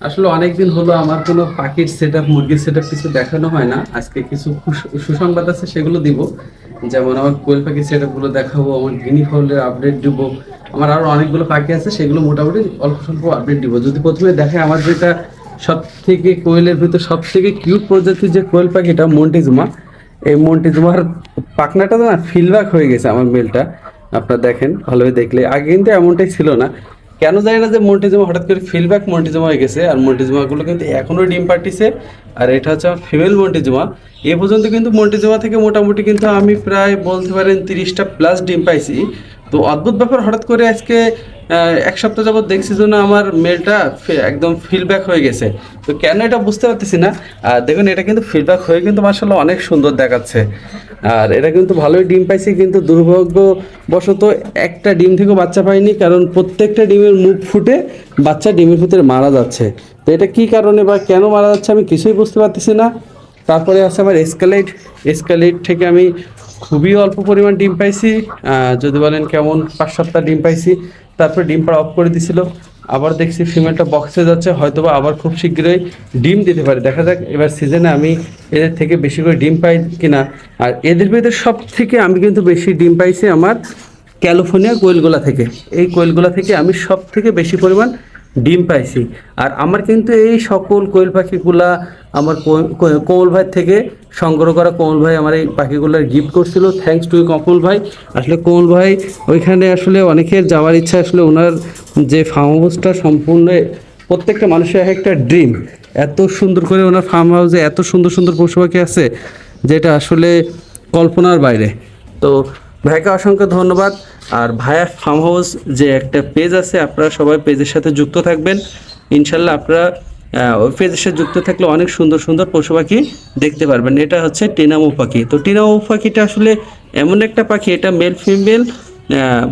আসলে অনেকদিন হলো আমার কোনো পাখির সেট আপ মুরগির সেট আপ কিছু দেখানো হয় না। আজকে কিছু সুসংবাদ আছে, সেগুলো দিব। যেমন আমার কোয়েল পাখির সেটগুলো দেখাবো, আমার গিনি ফলের আপডেট দিব। আমার আরও অনেকগুলো পাখি আছে, সেগুলো মোটামুটি অল্প স্বল্প আপডেট দিব। যদি প্রথমে দেখে আমার যেটা সব থেকে কোয়েলের ভিতর সব থেকে কিউট প্রজাতির যে কোয়েল পাখিটা, মন্টিজুমা, এই মন্টিজুমার পাখনাটা তো না ফিলব্যাক হয়ে গেছে আমার মেলটা আপনারা দেখেন ভালোভাবে দেখলে। আগে কিন্তু এমনটাই ছিল না। কেন জানি না যে মন্টিজমা হঠাৎ করে ফিলব্যাক মন্টিজমা হয়ে গেছে, আর মন্টিজমাগুলো কিন্তু এখনও ডিম পাটিছে আর এটা হচ্ছে ফিমেল মন্টিজমা এ পর্যন্ত কিন্তু মন্টিজমা থেকে মোটামুটি কিন্তু আমি প্রায় বলতে পারেন তিরিশটা প্লাস ডিম পাইছি। তো অদ্ভুত ব্যাপার হঠাৎ করে আজকে এক সপ্তাহ যাবত দেখছি জন্য আমার মেলটা একদম ফিডব্যাক হয়ে গেছে। তো কেন এটা বুঝতে পারতেছি না? আর দেখুন, এটা কিন্তু ফিডব্যাক হয়ে কিন্তু মার্শাল্লাহ অনেক সুন্দর দেখাচ্ছে। আর এটা কিন্তু ভালোই ডিম পাইছে, কিন্তু দুর্ভাগ্যবশত একটা ডিম থেকেও বাচ্চা পাইনি, কারণ প্রত্যেকটা ডিমের মুখ ফুটে বাচ্চা ডিমের ভিতরে মারা যাচ্ছে। তো এটা কি কারণে বা কেন মারা যাচ্ছে আমি কিছুই বুঝতে পারতেছি না। তারপরে আছে আমার এসকালেট এসকালেট থেকে আমি খুবই অল্প পরিমাণ ডিম পাইছি যদি বলেন কেমন পাঁচ সপ্তাহ ডিম পাইছি, তারপরে ডিম পাড়া অফ করে দিছিল। আবার দেখছি ফিমেলটা বক্সে যাচ্ছে, হয়তোবা আবার খুব শীঘ্রই ডিম দিতে পারে। দেখা যাক, এবার সিজনে আমি এদের থেকে বেশি করে ডিম পাই কিনা। আর এদের ভিতরে সব থেকে আমি কিন্তু বেশি ডিম পাইছি আমার ক্যালিফোর্নিয়া কোয়েলগুলা থেকে। এই কোয়েলগুলা থেকে আমি সব থেকে বেশি পরিমাণ ডিম পাইছি। আর আমার কিন্তু এই সকল কোয়েল পাখিগুলা আমার কোমল ভাই থেকে সংগ্রহ করা কোমল ভাই আমার এই পাখিগুলোর গিফট করছিল। থ্যাংকস টু কমল ভাই। আসলে কোমল ভাই ওইখানে আসলে অনেকের যাওয়ার ইচ্ছা, আসলে ওনার যে ফার্ম হাউসটা সম্পূর্ণ প্রত্যেকটা মানুষের এক একটা ড্রিম এত সুন্দর করে ওনার ফার্ম হাউসে এত সুন্দর সুন্দর পশু পাখি আছে, যেটা আসলে কল্পনার বাইরে। তো ভাইকে অসংখ্য ধন্যবাদ। আর ভায়া ফার্ম হাউস যে একটা পেজ আছে, আপনারা সবাই পেজের সাথে যুক্ত থাকবেন। ইনশাল্লাহ আপনারা ওই পেজের সাথে যুক্ত থাকলে অনেক সুন্দর সুন্দর পশু পাখি দেখতে পারবেন। এটা হচ্ছে টিনামু পাখি। তো টিনামু পাখিটা আসলে এমন একটা পাখি, এটা মেল ফিমেল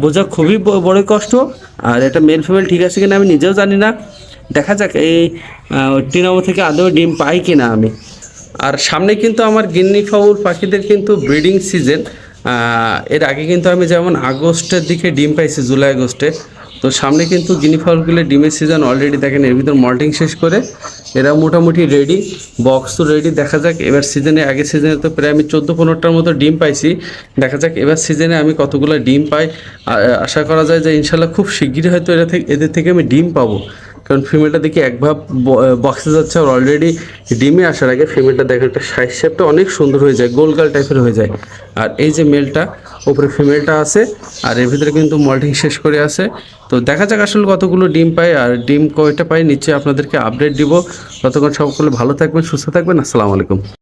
বোঝা খুবই বড় কষ্ট। আর এটা মেল ফিমেল ঠিক আছে কিনা আমি নিজেও জানি না। দেখা যাক এই টিনামো থেকে আদৌ ডিম পাই কিনা আমি। আর সামনে কিন্তু আমার গিন্নি ফাউল পাখিদের কিন্তু ব্রিডিং সিজন এর আগে কিন্তু আমি যেমন আগস্টের দিকে ডিম পাইছি, জুলাই আগস্টে, তো সামনে কিন্তু গিনি ফাউলগুলো ডিমের সিজন অলরেডি দেখেন, এর ভিতর মল্টিং শেষ করে এরা মোটামুটি রেডি বক্স তো রেডি দেখা যাক এবার সিজনে আগে সিজনে তো প্রায় আমি চোদ্দ পনেরোটার মতো ডিম পাইছি, দেখা যাক এবার সিজনে আমি কতগুলো ডিম পাই আশা করা যায় যে ইনশাল্লাহ খুব শিগগিরই হয়তো এরা থেকে, এদের থেকে আমি ডিম পাবো। কারণ ফিমেলটা দেখি এক ভাব বক্সে যাচ্ছে আর অলরেডি ডিমে আসার আগে ফিমেলটা দেখেন একটা সাইজ শেপটা অনেক সুন্দর হয়ে যায় গোলগাল টাইপের হয়ে যায়। আর এই যে মেলটা ওপরে ফিমেলটা আছে, আর এর ভিতরে কিন্তু মল্টিং শেষ করে আছে। তো দেখা যাক আসলে কতগুলো ডিম পাই আর ডিম কয়টা পাই নিচে আপনাদেরকে আপডেট দিব। ততক্ষণ সকলে ভালো থাকবেন, সুস্থ থাকবেন, আসসালামু আলাইকুম।